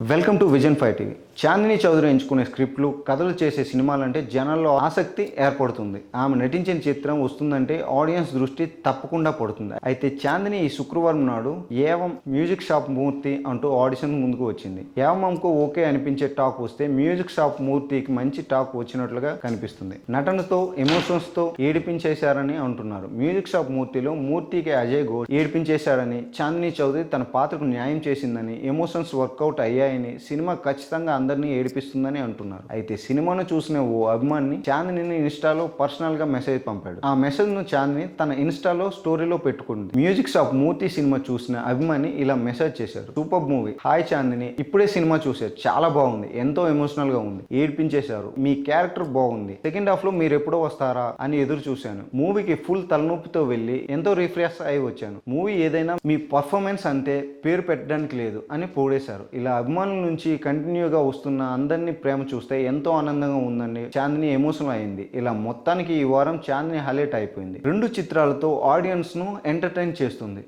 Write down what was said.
welcome to Vision five TV Chandini Chowdary ఎంచుకునే స్క్రిప్ట్లు కథలు చేసే సినిమాలంటే జనాల్లో ఆసక్తి ఏర్పడుతుంది. ఆమె నటించిన చిత్రం వస్తుందంటే ఆడియన్స్ దృష్టి తప్పకుండా పడుతుంది. అయితే చాందిని ఈ శుక్రవారం నాడు ఏవం మ్యూజిక్ షాప్ మూర్తి అంటూ ఆడిషన్ ముందుకు వచ్చింది. ఏవంకు ఓకే అనిపించే టాక్ వస్తే మ్యూజిక్ షాప్ మూర్తికి మంచి టాక్ వచ్చినట్లుగా కనిపిస్తుంది. నటనతో ఎమోషన్స్తో ఏడిపించేశారని అంటున్నారు. మ్యూజిక్ షాప్ మూర్తిలో మూర్తికి అజయ్ ఘోష్ ఏడిపించేశాడని చాందిని చౌదరి తన పాత్రకు న్యాయం చేసిందని ఎమోషన్స్ వర్కౌట్ అయ్యాయని సినిమా ఖచ్చితంగా అందరినీ ఏడిపిస్తుందని అంటున్నారు. అయితే సినిమాను చూసిన ఓ అభిమాని చాందిని ఇన్స్టాలో పర్సనల్గా మెసేజ్ పంపాడు. ఆ మెసేజ్ను చాందిని తన ఇన్స్టాలో స్టోరీలో పెట్టుకుంది. మ్యూజిక్ షాప్ మూర్తి సినిమా చూసిన అభిమాని ఇలా మెసేజ్ చేశారు. Super movie. హాయ్ చాందిని. ఇప్పుడే సినిమా చూశారు. చాలా బాగుంది. ఎంతో ఎమోషనల్గా ఉంది. ఏడిపించేశారు. మీ క్యారెక్టర్ బాగుంది. సెకండ్ హాఫ్లో మీరు ఎప్పుడో వస్తారా అని ఎదురు చూశాను. మూవీకి ఫుల్ తలనొప్పితో వెళ్ళి ఎంతో రిఫ్రెష్ అయి వచ్చాను. మూవీ ఏదైనా మీ పర్ఫార్మెన్స్ అంతే పేరు పెట్టడానికి లేదు అని పోడేశారు. ఇలా అభిమానుల నుంచి కంటిన్యూగా వస్తున్న అందరినీ ప్రేమ చూస్తే ఎంతో ఆనందంగా ఉందండి. చాందిని ఎమోషనల్ అయింది. ఇలా మొత్తానికి ఈ వారం చాందిని హైలైట్ అయిపోయింది. రెండు చిత్రాలతో ఆడియన్స్ను ఎంటర్టైన్ చేస్తుంది.